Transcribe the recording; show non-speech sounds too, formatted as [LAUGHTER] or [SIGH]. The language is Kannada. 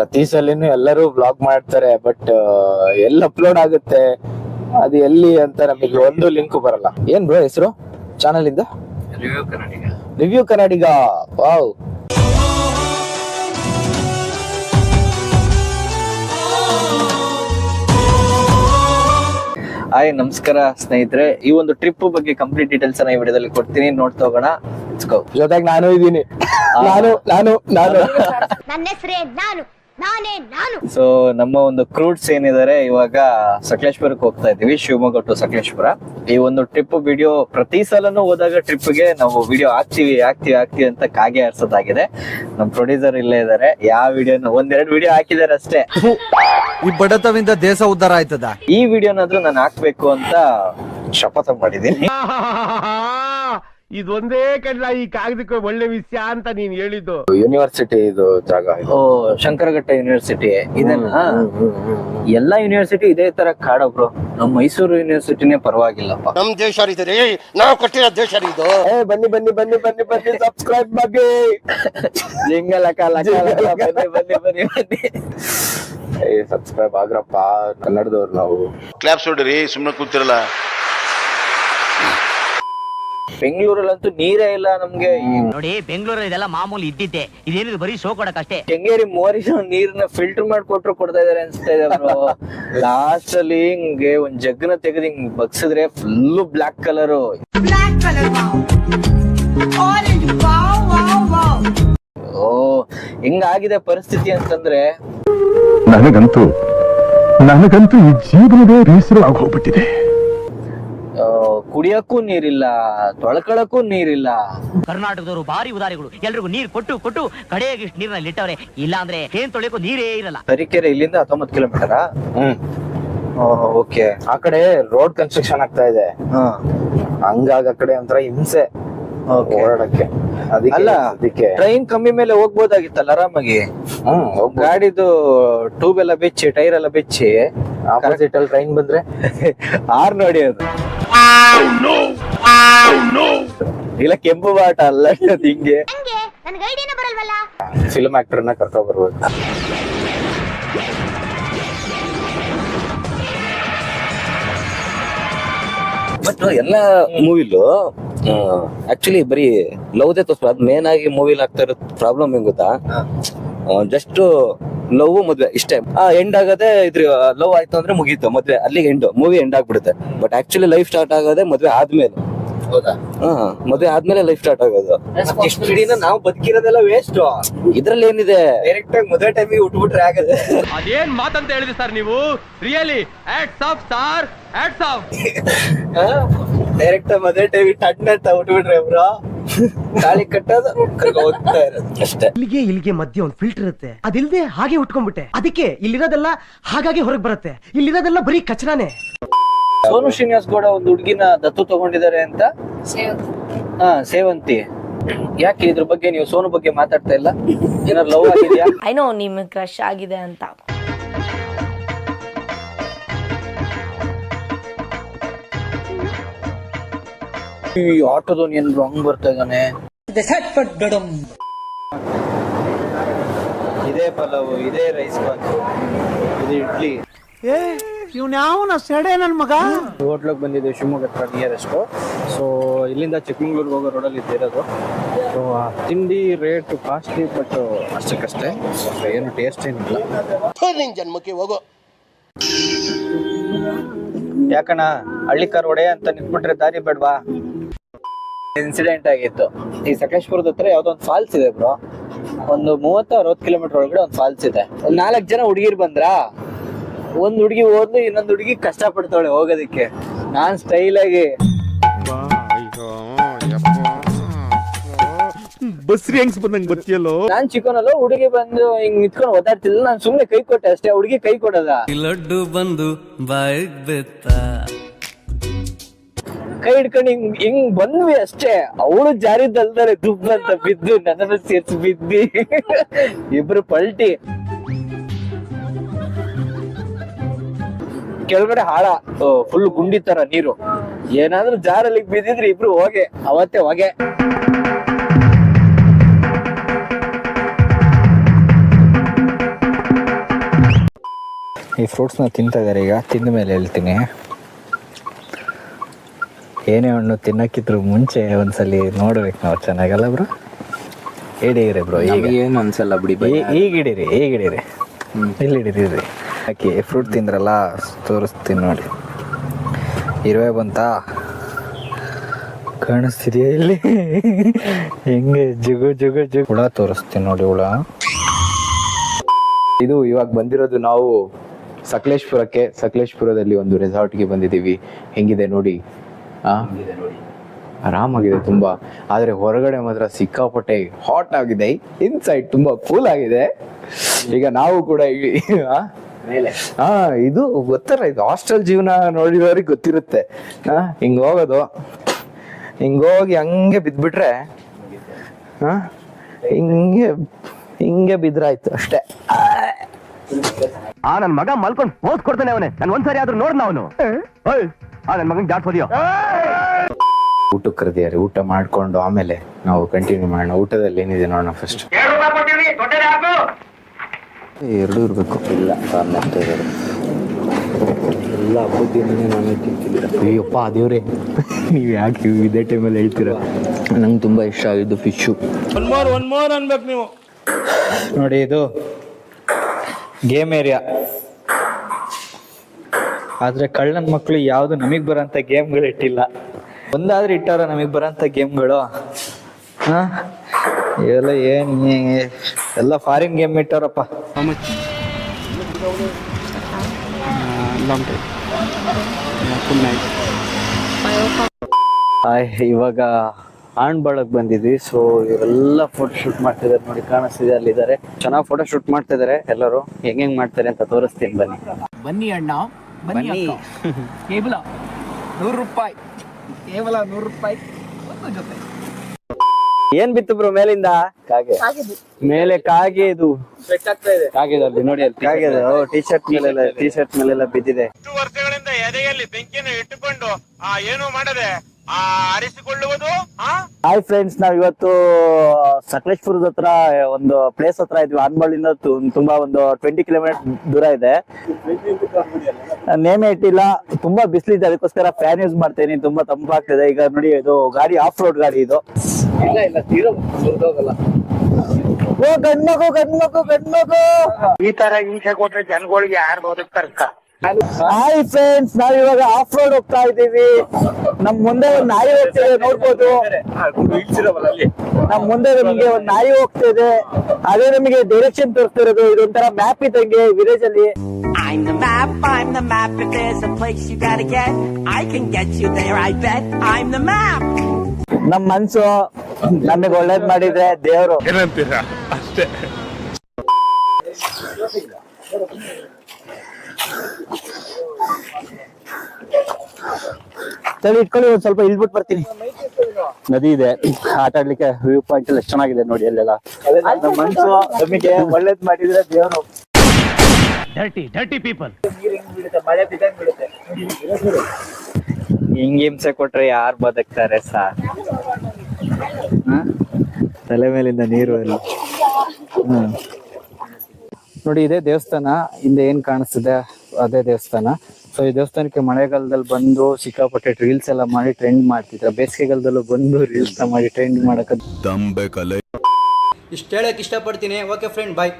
ಪ್ರತಿ ಸಲಿನೂ ಎಲ್ಲರೂ ಬ್ಲಾಗ್ ಮಾಡ್ತಾರೆ ಬಟ್ ಎಲ್ಲಿ ಅಪ್ಲೋಡ್ ಆಗುತ್ತೆ ಅದು ಎಲ್ಲಿ ಅಂತ ನಮಗೆ ಒಂದು ಲಿಂಕ್ ಬರಲ್ಲ. ಏನ್ ಬ್ರೋ ಹೆಸರು? ಚಾನಲ್ ಇಂದ? ರಿವ್ಯೂ ಕನ್ನಡಿಗ ವಾವ್ ಹಾಯ್ ನಮಸ್ಕಾರ ಸ್ನೇಹಿತರೆ. ಈ ಒಂದು ಟ್ರಿಪ್ ಬಗ್ಗೆ ಕಂಪ್ಲೀಟ್ ಡೀಟೇಲ್ಸ್ ಅನ್ನ ಈ ವಿಡಿಯೋದಲ್ಲಿ ಕೊಡ್ತೀನಿ. ನೋಡ್ತಾ ಹೋಗೋಣ. ಜೊತೆಗೆ ನಾನು ಇದ್ದೀನಿ. [LAUGHS] ನಾನು ನಾನು ನಾನು. ನನ್ನ ಹೆಸರೇ ನಾನು. ನಾನೇ ನಾನು. ಸೊ ನಮ್ಮ ಒಂದು ಕ್ರೂಟ್ಸ್ ಏನಿದ್ದಾರೆ ಇವಾಗ ಸಕಲೇಶ್ಪುರಕ್ಕೆ ಹೋಗ್ತಾ ಇದೀವಿ ಶಿವಮೊಗ್ಗ ಟು ಸಕಲೇಶ್ಪುರ. ಈ ಒಂದು ಟ್ರಿಪ್ ವಿಡಿಯೋ ಪ್ರತಿ ಸಲನೂ ಹೋದಾಗ ಟ್ರಿಪ್ಗೆ ನಾವು ವಿಡಿಯೋ ಹಾಕ್ತಿವಿ ಹಾಕ್ತಿವಿ ಹಾಕ್ತಿವಿ ಅಂತ ಕಾಗೆ ಆರ್ಸೋದಾಗಿದೆ ನಮ್ ಪ್ರೊಡ್ಯೂಸರ್ ಇಲ್ಲೇ ಇದಾರೆ ಯಾವ ವಿಡಿಯೋನ ಒಂದೆರಡು ವಿಡಿಯೋ ಹಾಕಿದಾರೆ ಅಷ್ಟೇ. ಈ ಬಡತವಿಂದ ದೇಶ ಉದ್ಧಾರ ಆಯ್ತದ? ಈ ವಿಡಿಯೋನಾದ್ರೂ ನಾನು ಹಾಕ್ಬೇಕು ಅಂತ ಶಪಥ ಮಾಡಿದೀನಿ [LAUGHS] ಇದೊಂದೇ ಕಡ್ಲ ಈ ಕಾಗದಕ್ಕೆ ಒಳ್ಳೆ ವಿಷಯ ಅಂತ ನೀನ್ ಹೇಳಿದ್ದು. ಯೂನಿವರ್ಸಿಟಿ ಇದು ಜಾಗ ಇದು. ಓ ಶಂಕರಘಟ್ಟ ಯೂನಿವರ್ಸಿಟಿ ಇದನ್ನ ಎಲ್ಲಾ ಯೂನಿವರ್ಸಿಟಿ ಇದೇ ತರ ಕಾಡಬ್ರು ನಮ್ಮ ಮೈಸೂರು ಯೂನಿವರ್ಸಿಟಿನೇ ಪರವಾಗಿಲ್ಲಪ್ಪ. ನಮ್ ದೇಶ ರೀ ನಾವು ಕಟ್ಟಿರೋ ದೇಶ ರೀ ಇದು. ಏ ಬನ್ನಿ ಬನ್ನಿ ಬನ್ನಿ ಬನ್ನಿ ಬನ್ನಿ ಸಬ್ಸ್ಕ್ರೈಬ್ ಬಗ್ಗೆ ಜಿಂಗಲ ಕಾಲ ಬನ್ನಿ ಬನ್ನಿ ಬನ್ನಿ ಬನ್ನಿ. ಏ ಸಬ್ಸ್ಕ್ರೈಬ್ ಆಗ್ರಪ್ಪ ಕನ್ನಡದವ್ರು ನಾವು. ಕ್ಲಾಪ್ಸ್ ಹೊಡ್ರಿ ಸುಮ್ಮನೆ ಕೂತಿರಲ್ಲ. ಬೆಂಗಳೂರಲ್ಲಂತೂ ನೀರೇ ಇಲ್ಲ ನಮ್ಗೆ. ನೋಡಿ ಬೆಂಗಳೂರಲ್ಲಿ ಇದೆಲ್ಲ ಮಾಮೂಲಿ ಇದ್ದಿದ್ದೆ. ಇದೇನಿದು ಬರೀ ಶೋ ಕೊಡಕ್ಕಷ್ಟೇ. ಕೆಂಗೇರಿ ಮೋರಿನ ನೀರ್ನ ಫಿಲ್ಟರ್ ಮಾಡ್ಕೊಟ್ರು ಕೊಡ್ತಾ ಇದಾರೆ ಅನ್ಸ್ತಾ ಇದೆ ಲಾಸ್ಟ್ ಅಲ್ಲಿ ಹಿಂಗೆ ಒಂದ್ ಜಗ್ನ ತೆಗೆದು ಹಿಂಗ್ ಬಗ್ಸಿದ್ರೆ ಫುಲ್ ಬ್ಲಾಕ್ ಕಲರ್ ಓ ಹಿಂಗಾಗಿದೆ ಪರಿಸ್ಥಿತಿ ಅಂತಂದ್ರೆ ನನಗಂತೂ ನನಗಂತೂ ಈ ಜೀವನವೇ ಬೇಸರ ಹೋಗ್ಬಿಟ್ಟಿದೆ. ಕುಡಿಯಕ್ಕೂ ನೀರಿಲ್ಲ ತೊಳ್ಕೊಳಕ್ಕೂ ನೀರಿಲ್ಲ. ಕರ್ನಾಟಕದವರು ಭಾರಿ ಉದಾರಿಗಳು. ಎಲ್ರಿಗೂ ನೀರು ಕೊಟ್ಟು ಕೊಟ್ಟು ಕಡೆಯಾಗಿ ಇಷ್ಟು ನೀರಿನಲ್ಲಿ ಇಟ್ಟವ್ರೆ. ಇಲ್ಲ ಅಂದ್ರೆ ಏನ್ ತೊಳೆಯಕ್ಕೂ ನೀರೇ ಇರಲ್ಲ. ತರೀಕೆರೆ ಇಲ್ಲಿಂದ ಹತ್ತೊಂಬತ್ತು ಕಿಲೋಮೀಟರಾ? ಹ್ಮ್. ಓಕೆ. ಆ ಕಡೆ ರೋಡ್ ಕನ್ಸ್ಟ್ರಕ್ಷನ್ ಆಗ್ತಾ ಇದೆ. ಹಂಗಾಗ ಆ ಕಡೆ ಒಂಥರ ಹಿಂಸೆ ಓಡಾಡಕ್ಕೆ. ಅದಕ್ಕೆ ಅಲ್ಲ ಅದಕ್ಕೆ ಟ್ರೈನ್ ಕಮ್ಮಿ ಮೇಲೆ ಹೋಗ್ಬೋದಾಗಿತ್ತಲ್ಲ ಆರಾಮಾಗಿ? ಹ್ಮ್. ಗಾಡಿದು ಟ್ಯೂಬ್ ಎಲ್ಲ ಬೆಚ್ಚಿ ಟೈರ್ ಎಲ್ಲ ಬಿಚ್ಚಿ ಆಪೋಸಿಟ್ ಅಲ್ಲಿ ಟ್ರೈನ್ ಬಂದ್ರೆ? [LAUGHS] ಆರ್ ನೋಡಿ ಅದು. ಇಲ್ಲ ಕೆಂಪು ಬಾಟ ಅಲ್ಲ ಅದು ಹಿಂಗೆ. ಫಿಲಮ್ ಆಕ್ಟರ್ನ ಕರ್ಕೊ ಬರ್ಬೋದು. ಬಟ್ ಎಲ್ಲ ಮೂವಿಲು ಆಕ್ಚುಲಿ ಬರೀ ಲವ್ದೇ ತೋರಿಸ್ಬೋದು. ಅದು ಮೇನ್ ಆಗಿ ಮೂವಿಲಿ ಆಗ್ತಾ ಇರೋ ಪ್ರಾಬ್ಲಮ್ ಹೆಂಗ್ ಗೊತ್ತಾ? ಜಸ್ಟ್ ಲವ್ ಮದ್ವೆ ಇಷ್ಟೇ. ಆ ಎಂಡ್ ಆಗದೆ ಇದ್ರ ಲವ್ ಆಯ್ತು ಅಂದ್ರೆ ಮುಗೀತು ಮದ್ವೆ. ಅಲ್ಲಿಗೆ ಎಂಡ್ ಮೂವಿ ಎಂಡ್ ಆಗ್ಬಿಡುತ್ತೆ. ಬಟ್ ಆಕ್ಚುಲಿ ಲೈಫ್ ಸ್ಟಾರ್ಟ್ ಆಗೋದೇ ಮದ್ವೆ ಆದ್ಮೇಲೆ. ಹೌದಾ? ಹಾ ಮದ್ವೆ ಆದ್ಮೇಲೆ ಲೈಫ್ ಸ್ಟಾರ್ಟ್ ಆಗೋದು. ಇಷ್ಟು ದಿನ ನಾವು ಬದುಕಿರೋದೆಲ್ಲ ವೇಸ್ಟ್ ಇದ್ರಲ್ಲಿ ಏನಿದೆ? ಡೈರೆಕ್ಟ್ ಆಗಿ ಮದುವೆ ಟೈಮಿಗೆ ಉಟ್ಬಿಟ್ರೆ ಆಗದೆ ಅದೇನ್ ಮಾತಂತ ಹೇಳಿದ್ರಿ ಸರ್ ನೀವು? Really hats off star hats off direct ಮದುವೆ ಟೈಮಿಗೆ ಟಣ್ಣ ಅಂತ ಉಟ್ಬಿಟ್ರೆ ಬ್ರೋ ತಾಳಿ ಕಟ್ಟೋದು ಕರ್ಕೊ ಹೋಗ್ತಾ ಇರೋದು. ಅಷ್ಟೇ. ಇಲ್ಲಿಗೆ ಇಲ್ಲಿಗೆ ಮಧ್ಯೆ ಒಂದು ಫಿಲ್ಟರ್ ಇರುತ್ತೆ. ಅದಿಲ್ದೆ ಹಾಗೆ ಉಟ್ಕೊಂಡ್ಬಿಟ್ಟೆ. ಅದಕ್ಕೆ ಇಲ್ಲಿರೋದೆಲ್ಲ ಹಾಗಾಗಿ ಹೊರಗೆ ಬರುತ್ತೆ. ಇಲ್ಲಿರೋದೆಲ್ಲ ಬರೀ ಕಚರಾನೇ ಸೋನು ಶ್ರೀನಿವಾಸ್ ಗೌಡ ಒಂದು ಹುಡುಗಿನ ದತ್ತು ತಗೊಂಡಿದ್ದಾರೆ ಅಂತ? ಹಾ ಸೇವಂತಿ. ಯಾಕೆ ಇದ್ರ ಬಗ್ಗೆ ನೀವು ಸೋನು ಬಗ್ಗೆ ಮಾತಾಡ್ತಾ ಇಲ್ಲ? ಏನಾದ್ರು ಲವ್ ಆಗಿದ್ಯಾ? ಐ ನೋ ನಿಮ್ ಕ್ರಶ್ ಆಗಿದೆ ಅಂತ. ಈ ಆಟೋದವ್ನು ಏನಾದ್ರು ಹಂಗ್ ಬರ್ತಾ ಇದ್ದಾನೆ? ಇದೇ ಪಲಾವು ಇದೇ ರೈಸ್ ಬಾತ್ ಇದು ಇಡ್ಲಿ. ಇವ್ನ ಸೆಡೆ ನನ್ ಮಗ? ಹೋಟ್ಲಿಗೆ ಬಂದಿದ್ದೀವಿ ಶಿವಮೊಗ್ಗ ಹತ್ರ ನಿಯರೆಸ್ಟ್ ಸೊ ಇಲ್ಲಿಂದ ಚಿಕ್ಕಮಂಗ್ಳೂರ್ಗೆ ಹೋಗೋ ರೋಡಲ್ಲಿ ಇದ್ದಿರೋದು. ಸೊ ತಿಂಡಿ ರೇಟ್ ಕಾಸ್ಟ್ಲಿ ಬಟ್ ಅಷ್ಟಕ್ಕಷ್ಟೇ. ಏನು ಟೇಸ್ಟ್ ಏನಿಲ್ಲ. ನಿನ್ ಜನ್ಮಕ್ಕೆ ಹೋಗೋ. ಯಾಕಣ್ಣ ಹಳ್ಳಿಕಾರ್ ಒಡೆ ಅಂತ ನಿಂತ್ಬಿಟ್ರೆ ದಾರಿ ಬೇಡ್ವಾ? ಇನ್ಸಿಡೆಂಟ್ ಆಗಿತ್ತು. ಈ ಸಕಲೇಶ್ಪುರದ ಹತ್ರ ಯಾವ್ದೋ ಒಂದು ಫಾಲ್ಸ್ ಇದೆ ಬ್ರೋ ಒಂದು ಮೂವತ್ತು ಅರವತ್ತು ಕಿಲೋಮೀಟರ್ ಒಳಗಡೆ ಒಂದು ಫಾಲ್ಸ್ ಇದೆ. ಒಂದ್ ನಾಲ್ಕು ಜನ ಹುಡುಗಿರ್ ಬಂದ್ರಾ? ಒಂದ್ ಹುಡುಗಿ ಹೋದ್ಲು ಇನ್ನೊಂದ್ ಹುಡುಗಿ ಕಷ್ಟ ಪಡ್ತಾಳೆ ಹೋಗೋದಕ್ಕೆ. ನಾನ್ ಸ್ಟೈಲ್ ಆಗಿ. ಬಸ್ರಿ ಹೆಂಗ್ಸ್ ಬಂದಂಗ್ ಬರ್ತಿಯಲ್ಲೋ ನಾನ್ ಚಿಕ್ಕನಲ್ಲೋ ಹುಡುಗಿ ಬಂದು ಹಿಂಗ್ ನಿಂತ್ಕೊಂಡು ಓದಾಡ್ತಿಲ್ಲ ನಾನ್ ಸುಮ್ನೆ ಕೈ ಕೊಟ್ಟೆ ಅಷ್ಟೇ ಹುಡುಗಿ ಕೈ ಕೊಡದ ಲಡ್ಡು ಬಂದು ಬಾಯ್ ಬೆತ್ತ. ಕೈ ಹಿಡ್ಕೊಂಡು ಹಿಂಗ್ ಹಿಂಗ್ ಬಂದ್ವಿ ಅಷ್ಟೇ. ಅವಳು ಜಾರಿದ್ದಲ್ದಾರೆ ದುಬ್ ಅಂತ ಬಿದ್ದು ನನ್ನ ಸೇರ್ಸಿ ಬಿದ್ದಿ. ಇಬ್ರು ಪಲ್ಟಿ. ಕೆಳಗಡೆ ಹಾಳ ಫುಲ್ ಗುಂಡಿ ತರ ನೀರು. ಏನಾದ್ರೂ ಜಾರಲ್ಲಿ ಬಿದ್ದಿದ್ರೆ ಇಬ್ರು ಹೋಗೆ, ಅವತ್ತೇ ಹೊಗೆ. ಈ ಫ್ರೂಟ್ಸ್ನ ತಿಂತಾ ಇದ್ದಾರೆ ಈಗ ತಿಂದ ಮೇಲೆ ಹೇಳ್ತೀನಿ. ಏನೇ ಹಣ್ಣು ತಿನ್ನಕ್ಕಿದ್ರು ಮುಂಚೆ ಒಂದ್ಸಲಿ ನೋಡ್ಬೇಕು ನಾವು ಚೆನ್ನಾಗಲ್ಲ ಬ್ರೋ ಹಿಡೀರಿ ಬ್ರೋ ಈಗ ಏನು ಅನ್ಸಲ್ಲ ಬಿಡಿ ಈ- ಈಗ ಹಿಡೀರಿ ಈಗ ಹಿಡೀರಿ ಇಲ್ಲಿ ಹಿಡೀರಿ ಇರ್ರಿ ಹಾಕಿ ಫ್ರೂಟ್ ತಿಂದ್ರಲ್ಲ ತೋರಿಸ್ತೀನಿ ನೋಡಿ. ಇರುವೆ ಬಂತಾ? ಕಾಣಿಸ್ತಿದೆಯಾ ಇಲ್ಲಿ? ಹೆಂಗೆ ಜುಗು ಜುಗು ಜುಗು. ಹುಳ ತೋರಿಸ್ತೀನಿ ನೋಡಿ ಹುಳ. ಇದು ಇವಾಗ ಬಂದಿರೋದು ನಾವು ಸಕಲೇಶ್ಪುರಕ್ಕೆ ಸಕಲೇಶ್ಪುರದಲ್ಲಿ ಒಂದು ರೆಸಾರ್ಟ್ಗೆ ಬಂದಿದ್ದೀವಿ. ಹೆಂಗಿದೆ ನೋಡಿ? ಆ? ಆರಾಮಾಗಿದೆ ತುಂಬಾ. ಆದ್ರೆ ಹೊರಗಡೆ ಮಾತ್ರ ಸಿಕ್ಕಾಪಟ್ಟೆ ಹಾಟ್ ಆಗಿದೆ. ಇನ್ಸೈಡ್ ತುಂಬಾ ಕೂಲ್ ಆಗಿದೆ. ಈಗ ನಾವು ಕೂಡ? ಹಾ ಇದು ಗೊತ್ತಲ್ಲ ಇದು ಹಾಸ್ಟೆಲ್ ಜೀವನ ನೋಡಿದವ್ರಿಗೆ ಗೊತ್ತಿರುತ್ತೆ. ಹಾ ಹಿಂಗ್ ಹೋಗೋದು. ಹಿಂಗ್ ಹೋಗಿ ಹಂಗೆ ಬಿದ್ಬಿಟ್ರೆ ಹಾ ಹಿಂಗೆ ಹಿಂಗೆ ಬಿದ್ರಾಯ್ತು ಅಷ್ಟೇ. ಆ ನನ್ ಮಗ ಮಲ್ಕೊಂಡ್ ಪೋಸ್ ಕೊಡ್ತಾನೆ ಅವನೇ. ನನ್ ಒಂದ್ಸರಿ ಆದ್ರೂ ನೋಡ್ನ ಅವನು. ಆ ನನ್ ಮಗನ್ ಜಾಡ್ಸೋದಿಯೋ ಊಟಕ್ಕೆ ಕರೆದಿದ್ದಾರೆ ಊಟ ಮಾಡ್ಕೊಂಡು ಆಮೇಲೆ ನಾವು ಕಂಟಿನ್ಯೂ ಮಾಡೋಣ. ಊಟದಲ್ಲಿ ಏನಿದೆ ನೋಡೋಣ ಫಸ್ಟ್ ಎರಡು ಇರ್ಬೇಕು. ಇಲ್ಲ ಇರೋದು. ಎಲ್ಲ ಹಬ್ಬದ ನಾನೇ ತಿಂತಿದ್ದೀರ? ಅಯ್ಯಪ್ಪ ದೇವ್ರೆ. ನೀವು ಯಾಕೆ ಇದೇ ಟೈಮಲ್ಲಿ ಹೇಳ್ತೀರಾ? ನಂಗೆ ತುಂಬ ಇಷ್ಟ ಆಗಿದ್ದು fish one more one more ಅನ್ಬೇಕು ನೀವು. ನೋಡಿ ಇದು ಗೇಮ್ ಏರಿಯಾ ಆದ್ರೆ ಕಳ್ಳನ ಮಕ್ಕಳು ಯಾವ್ದು ನಮಗ್ ಬರೋಂಥ ಗೇಮ್ಗಳು ಇಟ್ಟಿಲ್ಲ. ಒಂದಾದ್ರೂ ಇಟ್ಟಾರ ನಮಗ್ ಬರೋಂಥ ಗೇಮ್ಗಳು? ಹಾ? ಇವೆಲ್ಲ ಏನ್ ಎಲ್ಲ ಫಾರಿನ್ ಗೇಮ್ ಇಟ್ಟಾರಪ್ಪ. ಹಾಯ್, ಇವಾಗ ಆಣ್ಬಾಳಕ್ ಬಂದಿದ್ವಿ ಸೊ ಇವರೆಲ್ಲ ಫೋಟೋ ಶೂಟ್ ಮಾಡ್ತಿದ್ದಾರೆ ನೋಡಿ, ಕಾಣಿಸ್ತಿದೆ ಅಲ್ಲಿದ್ದಾರೆ. ಚೆನ್ನಾಗಿ ಫೋಟೋ ಶೂಟ್ ಮಾಡ್ತಿದ್ದಾರೆ ಎಲ್ಲರೂ. ಹೆಂಗ್ ಹೆಂಗ್ ಮಾಡ್ತಾರೆ ಅಂತ ತೋರಿಸ್ತೀನಿ ಬನ್ನಿ. ಬನ್ನಿ ಅಣ್ಣ. ಬನ್ನಿ ಕೇವಲ ನೂರು ರೂಪಾಯಿ. ಕೇವಲ ನೂರು ರೂಪಾಯಿ ಒಂದು ಜೊತೆ. ಏನ್ ಬಿತ್ತು ಬ್ರೋ ಮೇಲಿಂದ? ಕಾಗೆ. ಮೇಲೆ ಕಾಗೆ ಇದು. ಕಾಗೆ ಅಲ್ಲಿ ನೋಡಿ ಅಲ್ಲಿ ಕಾಗೆ ಟಿ ಶರ್ಟ್ ಮೇಲೆಲ್ಲ ಟೀ ಶರ್ಟ್ ಮೇಲೆಲ್ಲ ಬಿದ್ದಿದೆ. ವರ್ಷಗಳಿಂದ ಎದೆಯಲ್ಲಿ ಬೆಂಕಿಯನ್ನು ಇಟ್ಟುಕೊಂಡು ಆ ಏನು ಮಾಡದೆ ಆರಿಸಿಕೊಳ್ಳುವುದು? ಹಾಯ್ ಫ್ರೆಂಡ್ಸ್ ನಾವ್ ಇವತ್ತು ಸಕಲೇಶ್ಪುರದ ಹತ್ರ ಒಂದು ಪ್ಲೇಸ್ ಹತ್ರ ಇದ್ವಿ. ಆನ್ಬಾಳಿಂದ ತುಂಬಾ ಒಂದು ಟ್ವೆಂಟಿ ಕಿಲೋಮೀಟರ್ ದೂರ ಇದೆ. ನೇಮೇ ಇಟ್ಟಿಲ್ಲ ತುಂಬಾ ಬಿಸಿಲಿದೆ ಅದಕ್ಕೋಸ್ಕರ ಫ್ಯಾನ್ ಯೂಸ್ ಮಾಡ್ತೇನೆ. ತುಂಬಾ ತಂಪಾಗ್ತಿದೆ. ಈಗ ನೋಡಿ ಇದು ಗಾಡಿ ಆಫ್ ರೋಡ್ ಗಾಡಿ ಇದು. ಇಲ್ಲ ಇಲ್ಲ ತೀರೋ ಮುರ್ದೋಗಲ್ಲ. ಓ ಗಂಡ್ಮಗು ಗಂಡ್ಮಗು ಗಂಡ್ಮಗು! ಈ ತರ ಹಿಂಸೆ ಕೊಟ್ರೆ ಜನಗಳಿಗೆ ಯಾರು ಬದುಕ್ತಾರ ಹಾಯ್ ಫ್ರೆಂಡ್ಸ್ ನಾವ್ ಇವಾಗ ಆಫ್ ರೋಡ್ ಹೋಗ್ತಾ ಇದ್ದೀವಿ. ನಮ್ ಮುಂದೆ ಒಂದ್ ನಾಯಿ ಹೋಗ್ತಿದೆ ನೋಡ್ಬೋದು. ನಮ್ ಮುಂದೆ ನಮ್ಗೆ ಒಂದ್ ನಾಯಿ ಹೋಗ್ತಿದೆ. ಅದೇ ನಮಗೆ ಡೈರೆಕ್ಷನ್ ತೋರಿಸ್ತಿರೋದು. ಇದೊಂಥರ ಮ್ಯಾಪ್ ಇದ್ದಂಗೆ ವಿಲೇಜ್ ಅಲ್ಲಿ. I'm the map, I'm the map. If there's a place you gotta get, I can get you there, I bet. I'm the map. ನಮ್ ಮನ್ಸು ನಮಗೆ ಒಳ್ಳೇದ್ ಮಾಡಿದ್ರೆ ದೇವ್ರು. ಏನಂತೀರಾ? ಅಷ್ಟೇ. ಸರಿ ಇಟ್ಕೊಳ್ಳಿ ಒಂದ್ ಸ್ವಲ್ಪ ಇಳ್ಬಿಟ್ಟು ಬರ್ತೀನಿ. ನದಿ ಇದೆ. ಆಟ ಆಡ್ಲಿಕ್ಕೆ ವ್ಯೂ ಪಾಯಿಂಟ್ ಎಲ್ಲ ಎಷ್ಟ್ ಚೆನ್ನಾಗಿದೆ ನೋಡಿ ಅಲ್ಲೆಲ್ಲ. ಮನ್ಸು ನಮಗೆ ಒಳ್ಳೇದ್ ಮಾಡಿದ್ರೆ ದೇವರು ಡರ್ಟಿ ಡರ್ಟಿ ಪೀಪಲ್ ಮಳೆ ಬಿದ್ದಂಗ್ ಬೀಳುತ್ತೆ ಹಿಂಗ್ ಹಿಂಸೆ ಕೊಟ್ರೆ ಯಾರು ಬದುಕ್ತಾರೆ ಸಾರ್? ತಲೆ ಮೇಲಿಂದ ನೀರು ಎಲ್ಲ. ಹ್ಮ್. ನೋಡಿ ಇದೇ ದೇವಸ್ಥಾನ. ಹಿಂದೆ ಏನ್ ಕಾಣಿಸ್ತಿದೆ ಅದೇ ದೇವಸ್ಥಾನ. ಸೊ ಈ ದೇವಸ್ಥಾನಕ್ಕೆ ಮಳೆಗಾಲದಲ್ಲಿ ಬಂದು ಸಿಕ್ಕಾಪಟ್ಟೆ ರೀಲ್ಸ್ ಎಲ್ಲ ಮಾಡಿ ಟ್ರೆಂಡ್ ಮಾಡ್ತಿದ್ರ. ಬೇಸಿಗೆಗಾಲದಲ್ಲೂ ಬಂದು ರೀಲ್ಸ್ ಮಾಡಿ ಟ್ರೆಂಡ್ ಮಾಡಕ ಇಷ್ಟ ಕಲೆ. ಇಷ್ಟು ಹೇಳಕ್ ಇಷ್ಟಪಡ್ತೀನಿ. Okay friend bye